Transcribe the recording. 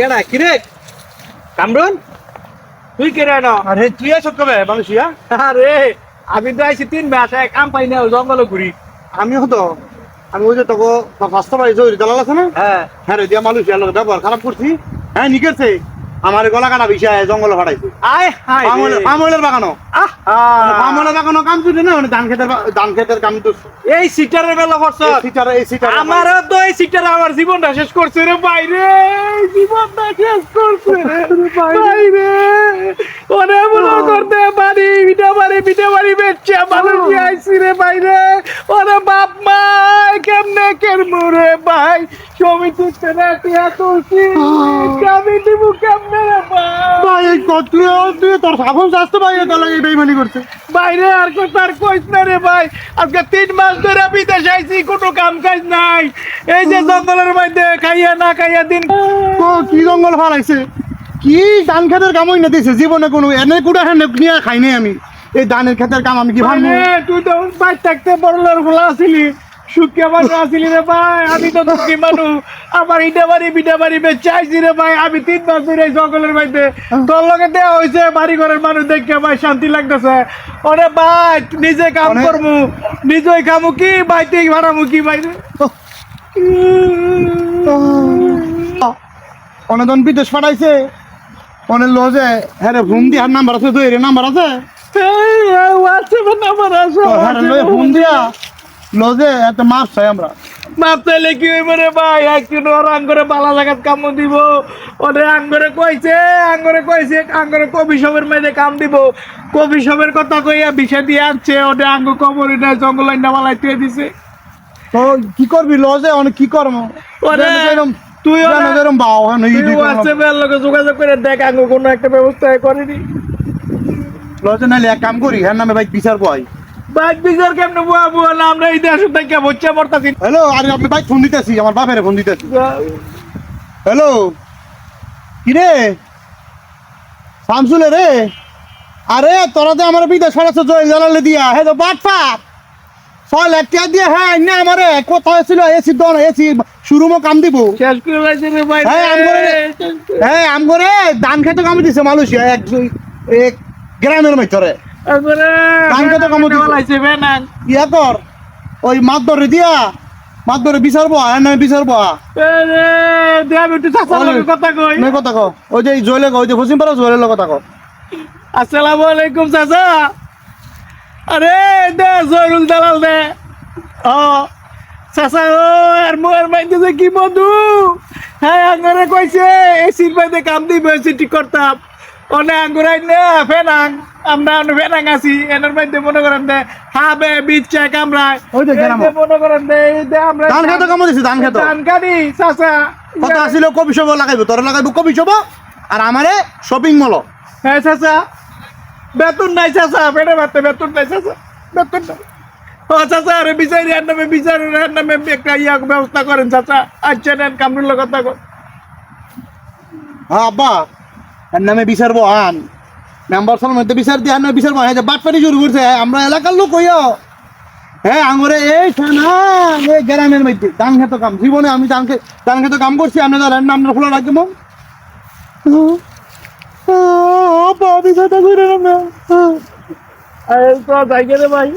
কেনা কিরে? কামরুন তুই আরে তুই আছো কবে মানুষিয়া আরে আমি তো আইছি তিন মাস এক কাম পাই না জঙ্গলে ঘুরি। আমিও তো আমি ওই যে তোকে ফার্স্ট বাড়ি জরুরি দালাল আছে না? হ্যাঁ। হ্যাঁ রে দিয়া মানুষ ব্যবহার খারাপ করছি। হ্যাঁ নিকেছে আমার গলা কাটা বিষয় জঙ্গলে ফাটাইছে। আয় হায়। পামলের বাগানো। আহ। পামলের বাগানো কাম তুই না মানে ধান খেতের ধান খেতের কাম এই সিটারের বেলা করছ। সিটার এই সিটার আমার এই সিটার আমার জীবনটা শেষ করছে রে বাইরে। জীবনটা শেষ করছে রে বাইরে। ওরে মনে করতে পারি পিঠা বাড়ি পিঠা বাড়ি বেচছে মানুষ আইসি রে বাইরে। ওরে বাপ মা কেমনে কেমন রে ভাই? ছবি তুলতে না টিয়া তুলছি আমি দিব কেমনে রে ভাই? ভাই এই কত তুই তোর সাবন স্বাস্থ্য ভাই তোর লাগে বেইমানি করছে। বাইরে আর কোথার কইস না রে ভাই। আজকে তিন মাস ধরে বিদেশ আইছি কোনো কাম কাজ নাই। এই যে জঙ্গলের মধ্যে খাইয়া না খাইয়া দিন। তো কি জঙ্গল ফালাইছে? কি ধান খেতের কামই না দিছে জীবনে কোনো এনে কুড়া হ্যাঁ নিয়ে খাই নাই আমি। এই ধানের খেতের কাম আমি কি মানে তুই তো বাইর থাকতে বড়লোর খোলা আসিলি। সুখে মানুষ আসিলি রে ভাই আমি তো দুঃখী মানুষ। আমার ইটা বাড়ি পিঠা বাড়ি চাইছি রে ভাই আমি তিন মাস ধরে এই জঙ্গলের মধ্যে। তোর লগে দেওয়া হয়েছে বাড়ি ঘরের মানুষ দেখে ভাই শান্তি লাগতেছে। ওরে ভাই নিজে কাম করমু। নিজেই খামু কি বাইতে ভাড়ামু কি বাইরে অনেকজন বিদেশ পাঠাইছে? অনেক লজে হ্যাঁ ফোন দিয়ে নাম্বার আছে তো এর নাম্বার আছে? হোয়াটসঅ্যাপের নাম্বার আছে হ্যাঁ ফোন দিয়া। লজে একটা মাছ চাই আমরা। মাপ চাইলে কি হইব রে ভাই? একদিন ওর আঙ্গরে বালা জাগাত কাম দিব। ওরে আঙ্গরে কইছে আঙ্গরে কইছে আঙ্গরে কবি সবের মেয়েদের কাম দিব। কবি সবের কথা কইয়া বিষয় দিয়ে আনছে। ওরে আঙ্গ কবরি না জঙ্গল বালাই তুই দিছে। তো কি করবি? লজে অনেক কি ওরে, তুই ওরে- বাও হ্যাঁ হোয়াটসঅ্যাপের লগে যোগাযোগ করে দেখ আঙ্গ কোনো একটা ব্যবস্থা করেনি। লজে নাইলে এক কাম করি হ্যাঁ নামে ভাই বিচার বয় বাইক বিচার কেমনে বুয়া বুয়া না আমরা এই দেশ থেকে বচ্চা পড়তাছি। হ্যালো আরে আমি ভাই ফোন দিতেছি আমার বাপের ফোন দিতেছি। হ্যালো কি রে শামসুলে রে? আরে তোরা তো আমার বিদেশ ছড়াচ্ছে জয় জালালে দিয়া হে তো বাট ফাট ছয় লাখ টাকা দিয়ে হ্যাঁ না আমারে কোথায় ছিল? এসি দন এসি শুরুমো কাম দিব। হ্যাঁ, আমি হ্যাঁ আম করে ধান খেতে কাম দিছে মালয়েশিয়া এক এক গ্রামের ভিতরে। তারপরে কাম কত দিছে? ইয়া কর ওই মাছ ধরে দিয়া মাছ ধরে বিচারবো হ্যাঁ না বিচারবো কথা কই। কথা কো ওই যে জয়লে ওই যে পশ্চিম পাড়া জয়লের কথা কো আসসালামু আলাইকুম চাচা। আরে দে জয়রুল দালাল দে। ও চাচা ও আর মাইতে যে কি বন্ধু? হ্যাঁ আঙ্গরে কইছে এসির বাইতে কাম দিব এসি ঠিক করতাম। অনে আঙ্গুরাই না ফেনাং আমরা ফেনাং আছি এনার মধ্যে মনে করেন দে হাবে বিচ্ছা কামড়ায় ওই। মনে করেন দে যে আমরা ধান খেতে কাম দিছে ধান খেতে। ধান কাটি চাচা কথা আসিল কবি সব লাগাইবো তোরা লাগাইবো কবি সব আর আমারে শপিং মল হ্যাঁ চাচা। বেতন নাই চাচা পেটে ভাতে বেতন নাই চাচা বেতন নাই। ও চাচা আরে বিচারি আর নামে বিচারি আর নামে একটা ইয়া ব্যবস্থা করেন চাচা। আচ্ছা নেন কামরুল কথা কর হ্যাঁ আব্বা এর নামে বিচারবো আন। মেম্বার সাল মধ্যে বিচার দিয়ে আর নামে বিচারবো। হ্যাঁ যে বাটপানি শুরু করছে আমরা এলাকার লোক হইও হ্যাঁ আঙরে এই থানা এই গ্রামের মধ্যে। ধান খেতে কাম। জীবনে আমি ধান খে ধান খেতে কাম করছি আপনি জানেন নাম খোলা রাখব বিচারটা করে না। আরে তো ভাই।